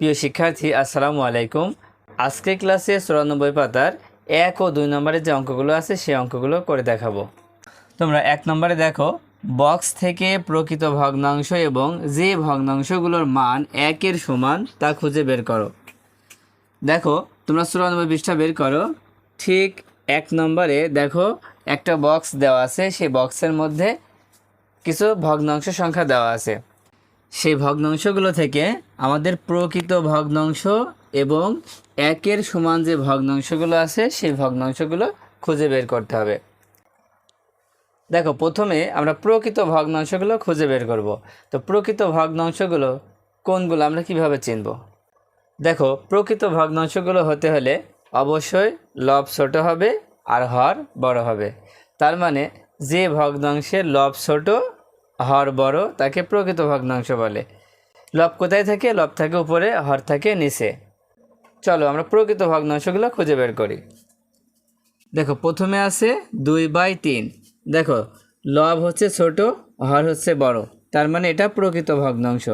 প্রিয় শিক্ষার্থী, আসসালামু আলাইকুম। আজকের ক্লাসে চুরানব্বই পাতার এক ও দুই নম্বরের যে অঙ্কগুলো আছে, সেই অঙ্কগুলো করে দেখাবো। তোমরা এক নম্বরে দেখো বক্স থেকে প্রকৃত ভগ্নাংশ এবং যে ভগ্নাংশগুলোর মান একের সমান তা খুঁজে বের করো। দেখো, তোমরা চুরানব্বই পৃষ্ঠা বের করো, ঠিক এক নম্বরে দেখো, একটা বক্স দেওয়া আছে, সেই বক্সের মধ্যে কিছু ভগ্নাংশ সংখ্যা দেওয়া আছে। সেই ভগ্নাংশগুলো থেকে আমাদের প্রকৃত ভগ্নাংশ এবং একের সমান যে ভগ্নাংশগুলো আছে, সেই ভগ্নাংশগুলো খুঁজে বের করতে হবে। দেখো, প্রথমে আমরা প্রকৃত ভগ্নাংশগুলো খুঁজে বের করব। তো প্রকৃত ভগ্নাংশগুলো কোনগুলো আমরা কীভাবে চিনব? দেখো, প্রকৃত ভগ্নাংশগুলো হতে হলে অবশ্যই লব ছোট হবে আর হর বড় হবে। তার মানে যে ভগ্নাংশের লব ছোট হর বড় তাকে প্রকৃত ভগ্নাংশ বলে। লব কোথায় থাকে? লব থাকে উপরে, হর থাকে নিচে। চলো আমরা প্রকৃত ভগ্নাংশগুলো খুঁজে বের করি। দেখো, প্রথমে আছে দুই বাই তিন। দেখো, লব হচ্ছে ছোট, হর হচ্ছে বড়। তার মানে এটা প্রকৃত ভগ্নাংশ।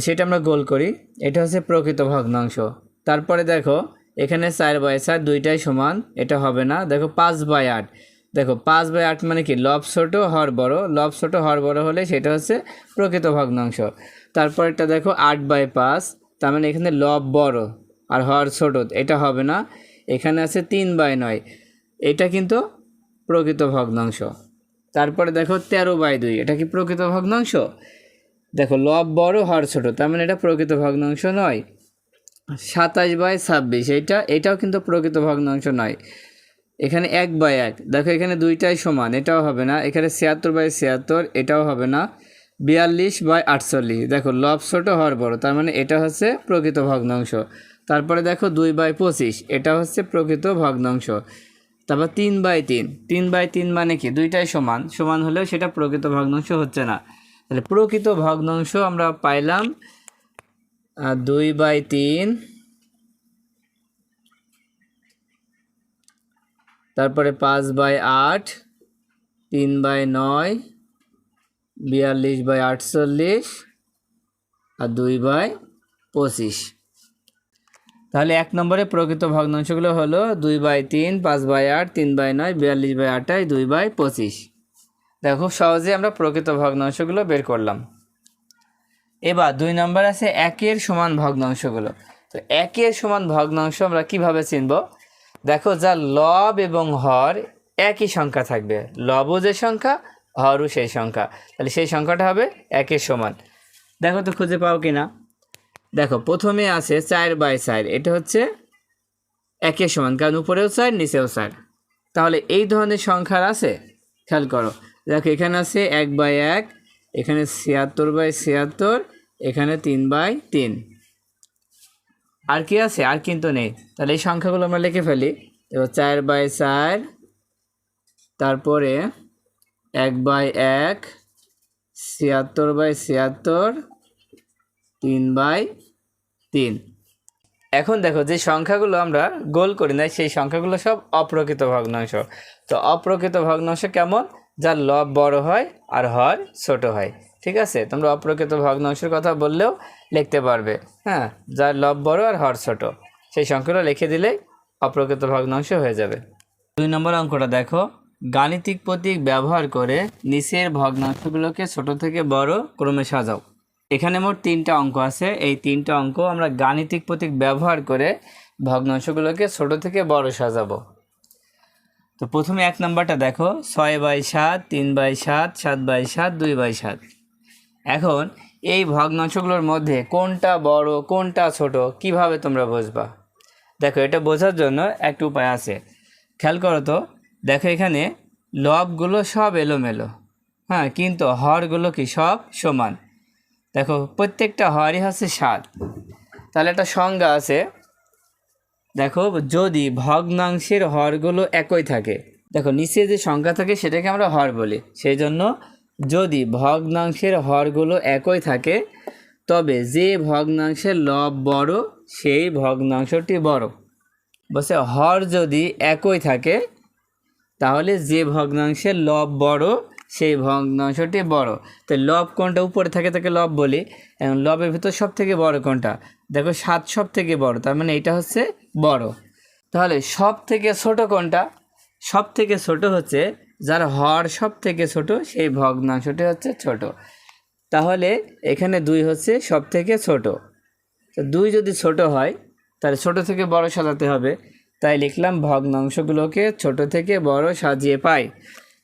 সেটা আমরা গোল করি। এটা হচ্ছে প্রকৃত ভগ্নাংশ। তারপরে দেখো, এখানে চার বাই চার, দুইটাই সমান। এটা হবে না। দেখো, পাঁচ বাই আট। দেখো, পাঁচ বাই আট মানে কি? লব ছোট, হর বড়। লব ছোট, হর বড় হলে সেটা হচ্ছে প্রকৃত ভগ্নাংশ। তারপরটা দেখো, আট বাই পাঁচ, তার মানে এখানে লব বড় আর হর ছোট, এটা হবে না। এখানে আছে তিন বাই নয়, এটা কিন্তু প্রকৃত ভগ্নাংশ। তারপরে দেখো, তেরো বাই দুই, এটা কি প্রকৃত ভগ্নাংশ? দেখো, লব বড়, হর ছোট, তার মানে এটা প্রকৃত ভগ্নাংশ নয়। সাতাশ বাই ছাব্বিশ, এটা, এটাও কিন্তু প্রকৃত ভগ্নাংশ নয়। এখানে এক বাই এক। দেখো এখানে দুইটাই সমান, এটাও হবে না। এখানে ছিয়াত্তর বাই ছিয়াত্তর, এটাও হবে না। বিয়াল্লিশ বাই আটচল্লিশ। দেখো, লব ছোট হর বড়, তার মানে এটা হচ্ছে প্রকৃত ভগ্নাংশ। তারপরে দেখো দুই বাই পঁচিশ, এটা হচ্ছে প্রকৃত ভগ্নাংশ। তারপর তিন বাই তিন। তিন বাই তিন মানে কি? দুইটাই সমান। সমান হলেও সেটা প্রকৃত ভগ্নাংশ হচ্ছে না। তাহলে প্রকৃত ভগ্নাংশ আমরা পাইলাম দুই বাই তিন তারপরে পাঁচ বাই আট, তিন বাই নয়, বিয়াল্লিশ বাই আটচল্লিশ আর দুই বাই পঁচিশ। তাহলে এক নম্বরে প্রকৃত ভগ্নাংশগুলো হলো দুই বাই তিন, পাঁচ বাই আট, তিন বাই নয়, বিয়াল্লিশ বাই আটাই দুই বাই পঁচিশ। দেখো খুব সহজে আমরা প্রকৃত ভগ্নাংশগুলো বের করলাম। এবার দুই নম্বর আছে একের সমান ভগ্নাংশগুলো। তো একের সমান ভগ্নাংশ আমরা কীভাবে চিনব? দেখো, যা লব এবং হর একই সংখ্যা থাকবে। লবও যে সংখ্যা, হরও সেই সংখ্যা। তাহলে সেই সংখ্যাটা হবে একের সমান। দেখো তো খুঁজে পাও কি না দেখো, প্রথমে আছে চার বাই চার। এটা হচ্ছে একের সমান, কারণ উপরেও চার, নিচেও চার। তাহলে এই ধরনের সংখ্যার আছে? খেয়াল করো। দেখো, এখানে আছে এক বাই এক, এখানে ছিয়াত্তর বাই ছিয়াত্তর, এখানে তিন বাই তিন। আর কি আছে? আর কিন্তু নেই। তাহলে এই সংখ্যাগুলো আমরা লিখে ফেলি। এবার চার বাই চার, তারপরে এক বাই এক, ছিয়াত্তর বাই ছিয়াত্তর, তিন বাই তিন। এখন দেখো যে সংখ্যাগুলো আমরা গোল করি না সেই সংখ্যাগুলো সব অপ্রকৃত ভগ্নাংশ। তো অপ্রকৃত ভগ্নাংশ কেমন? যার লব বড় হয় আর হর ছোট হয়। ঠিক আছে? তোমরা অপ্রকৃত ভগ্নাংশের কথা বললেও লিখতে পারবে। হ্যাঁ যার লব বড় আর হর ছোট। সেই সংখ্যাগুলো লিখে দিলেই অপ্রকৃত ভগ্নাংশ হয়ে যাবে। দুই নম্বর অঙ্কটা দেখো। গাণিতিক প্রতীক ব্যবহার করে নিচের ভগ্নাংশগুলোকে ছোট থেকে বড় ক্রমে সাজাও। এখানে মোট তিনটা অঙ্ক আছে। এই তিনটা অঙ্ক আমরা গাণিতিক প্রতীক ব্যবহার করে ভগ্নাংশগুলোকে ছোট থেকে বড় সাজাবো। তো প্রথমে এক নাম্বারটা দেখো। ছয় বাই সাত, তিন বাই সাত সাত বাই সাত, দুই বাই সাত। এখন এই ভগ্নাংশগুলোর মধ্যে কোনটা বড়, কোনটা ছোট, কীভাবে তোমরা বুঝবা? দেখো, এটা বোঝার জন্য একটা উপায় আছে। খেয়াল করো তো, দেখো এখানে লবগুলো সব এলোমেলো। হ্যাঁ কিন্তু হরগুলো কি সব সমান? দেখো, প্রত্যেকটা হরই হচ্ছে সাত। তাহলে একটা সংজ্ঞা আছে। দেখো, যদি ভগ্নাংশের হরগুলো একই থাকে, দেখো, নিচে যে সংখ্যা থাকে সেটাকে আমরা হর বলি। সেই জন্য ভগ্নাংশের হরগুলো একই থাকে, তবে যে ভগ্নাংশের লব বড়, সেই ভগ্নাংশটি বড়। বলছে, হর যদি একই থাকে, তাহলে যে ভগ্নাংশের লব বড়, সেই ভগ্নাংশটি বড়। তো লব কোনটা উপরে থাকে তাকে লব বলি। এবং লবের ভিতর সব থেকে বড় কোনটা? দেখো, সাত সব থেকে বড়, তার মানে এটা হচ্ছে বড়। তাহলে সব থেকে ছোট কোনটা? সব থেকে ছোট হচ্ছে যার হর সব থেকে ছোট, সেই ভগ্নাংশটি হচ্ছে ছোট। তাহলে এখানে দুই হচ্ছে সব থেকে ছোট। তো দুই যদি ছোট হয়, তাহলে ছোট থেকে বড় সাজাতে হবে। তাই লিখলাম ভগ্নাংশগুলোকে ছোট থেকে বড় সাজিয়ে পাই।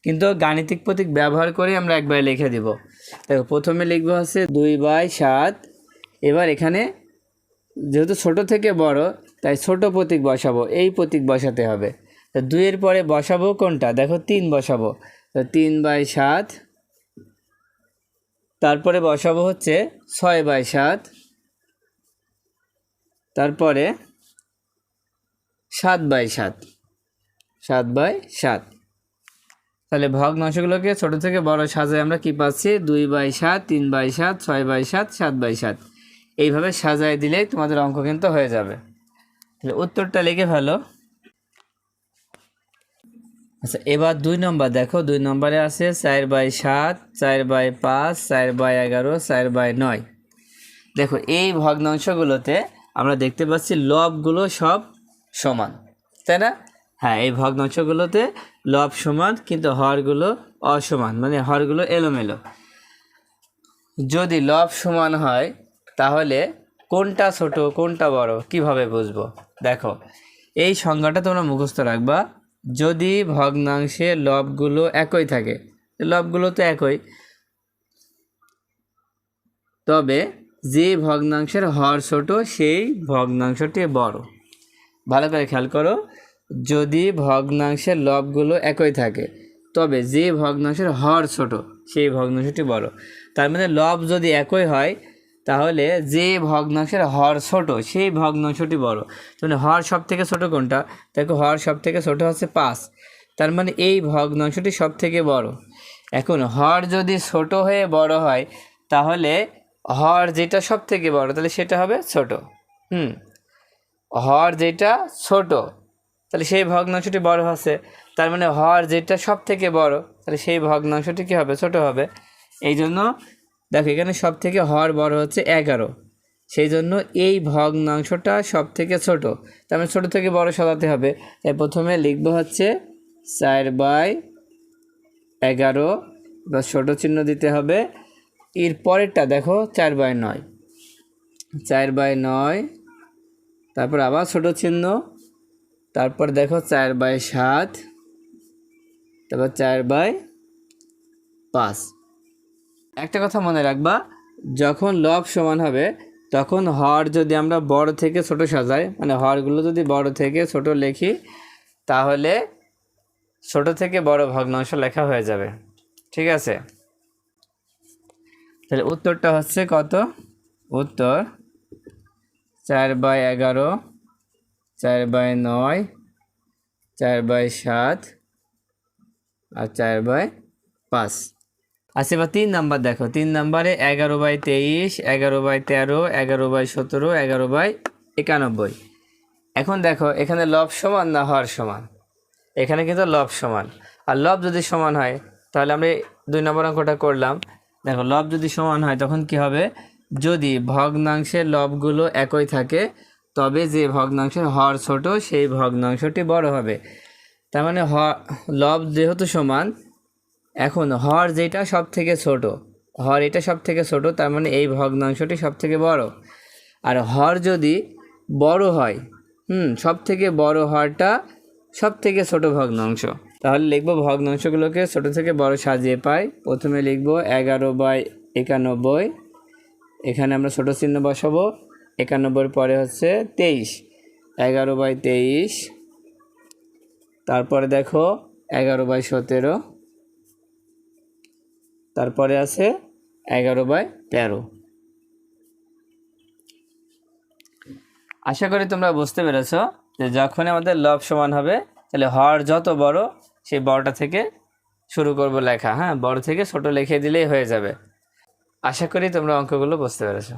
কিন্তু গাণিতিক প্রতীক ব্যবহার করে আমরা একবার লিখে দিব। দেখো, প্রথমে লিখব হচ্ছে দুই বাই সাত। এবার এখানে যেহেতু ছোট থেকে বড়, তাই ছোট প্রতীক বসাবো, এই প্রতীক বসাতে হবে। তো দুইয়ের পরে বসাবো কোনটা? দেখো, তিন বসাবো। তো তিন বাই সাত, তারপরে বসাবো হচ্ছে ছয় বাই সাত, তারপরে সাত বাই সাত সাত বাই সাত। তাহলে ভগ্নাংশগুলোকে ছোট থেকে বড় সাজায় আমরা কি পাচ্ছি? দুই বাই সাত, তিন বাই সাত, ছয় বাই সাত সাত বাই সাত। এইভাবে সাজায় দিলেই তোমাদের অঙ্ক কিন্তু হয়ে যাবে। তাহলে উত্তরটা লিখে ফেলো। আচ্ছা এবার দুই নম্বর দেখো, দুই নম্বরে আছে চার বাই সাত, চার বাই পাঁচ, চার বাই এগারো, চার বাই নয়। দেখো, এই ভগ্নাংশগুলোতে আমরা দেখতে পাচ্ছি লবগুলো সব সমান, তাই না? হ্যাঁ এই ভগ্নাংশগুলোতে লব সমান, কিন্তু হরগুলো অসমান মানে হরগুলো এলোমেলো। যদি লব সমান হয়, তাহলে কোনটা ছোট, কোনটা বড়, কীভাবে বুঝব? দেখো, এই সংজ্ঞাটা তোমরা মুখস্থ রাখবা। যদি ভগ্নাংশে লবগুলো একই থাকে লবগুলো তো একই, তবে যে ভগ্নাংশের হর ছোট, সেই ভগ্নাংশটি বড়। ভালো করে খেয়াল করো, যদি ভগ্নাংশের লবগুলো একই থাকে, তবে যে ভগ্নাংশের হর ছোট, সেই ভগ্নাংশটি বড়। তার মানে লব যদি একই হয় তাহলে যে ভগ্নাংশের হর ছোট, সেই ভগ্নাংশটি বড়। মানে হর সব থেকে ছোট কোনটা? দেখো, হর সব থেকে ছোট হচ্ছে পাঁচ। তার মানে এই ভগ্নাংশটি সব থেকে বড়। এখন হর যদি ছোট হয়ে বড় হয়, তাহলে হর যেটা সব থেকে বড়, তাহলে সেটা হবে ছোট। হুম? হর যেটা ছোট, তাহলে সেই ভগ্নাংশটি বড় হচ্ছে। তার মানে হর যেটা সব থেকে বড়, তাহলে সেই ভগ্নাংশটি কী হবে? ছোট হবে। এই জন্য দেখো, এখানে সব থেকে হর বড় হচ্ছে এগারো। সেই জন্য এই ভগ্নাংশটা সব থেকে ছোটো। তার মানে ছোটো থেকে বড় সাজাতে হবে। তাই প্রথমে লিখব হচ্ছে চার বাই এগারো, বা ছোটো চিহ্ন দিতে হবে। এর পরেরটা দেখো, চার বাই নয়। চার বাই নয়, তারপর আবার ছোটো চিহ্ন। তারপর দেখো, চার বাই সাত, তারপর চার বাই পাঁচ। একটা কথা মনে রাখবা, যখন লব সমান হবে, তখন হর যদি আমরা বড় থেকে ছোট সাজাই মানে হরগুলো যদি বড় থেকে ছোট লিখি, তাহলে ছোট থেকে বড় ভগ্নাংশ লেখা হয়ে যাবে। ঠিক আছে? তাহলে উত্তরটা হচ্ছে কত? উত্তর চার বাই এগারো, চার বাই নয়, চার বাই সাত, আর চার বাই পাঁচ। আচ্ছা এবার তিন নাম্বার দেখো। তিন নাম্বারে এগারো বাই তেইশ, এগারো বাই তেরো, এগারো বাই সতেরো, এগারো বাই একানব্বই। এখন দেখো, এখানে লব সমান না হর সমান? এখানে কিন্তু লব সমান। আর লব যদি সমান হয়, তাহলে আমরা দুই নম্বর অঙ্কটা করলাম। দেখো, লব যদি সমান হয়, তখন কি হবে? যদি ভগ্নাংশের লবগুলো একই থাকে, তবে যে ভগ্নাংশের হর ছোট, সেই ভগ্নাংশটি বড় হবে। তার মানে হ, লব যেহেতু সমান এখন হর যেটা সব থেকে ছোট, হর এটা সব থেকে ছোট, তার মানে এই ভগ্নাংশটি সব থেকে বড়। আর হর যদি বড় হয়, হুম সব থেকে বড় হরটা সব থেকে ছোট ভগ্নাংশ। তাহলে লিখব ভগ্নাংশগুলোকে ছোট থেকে বড় সাজিয়ে পাই। প্রথমে লিখব এগারো বাই একানব্বই। এখানে আমরা ছোট চিহ্ন বসাবো। একানব্বইয়ের পরে হচ্ছে তেইশ। এগারো বাই তেইশ। তারপরে দেখো এগারো বাই সতেরো। তারপরে আছে এগারো বাই তেরো। আশা করি তোমরা বুঝতে পেরেছ যে যখন আমাদের লব সমান হবে, তাহলে হর যত বড়, সেই বড়টা থেকে শুরু করব লেখা। হ্যাঁ বড় থেকে ছোট লিখে দিলেই হয়ে যাবে। আশা করি তোমরা অঙ্কগুলো বুঝতে পেরেছ।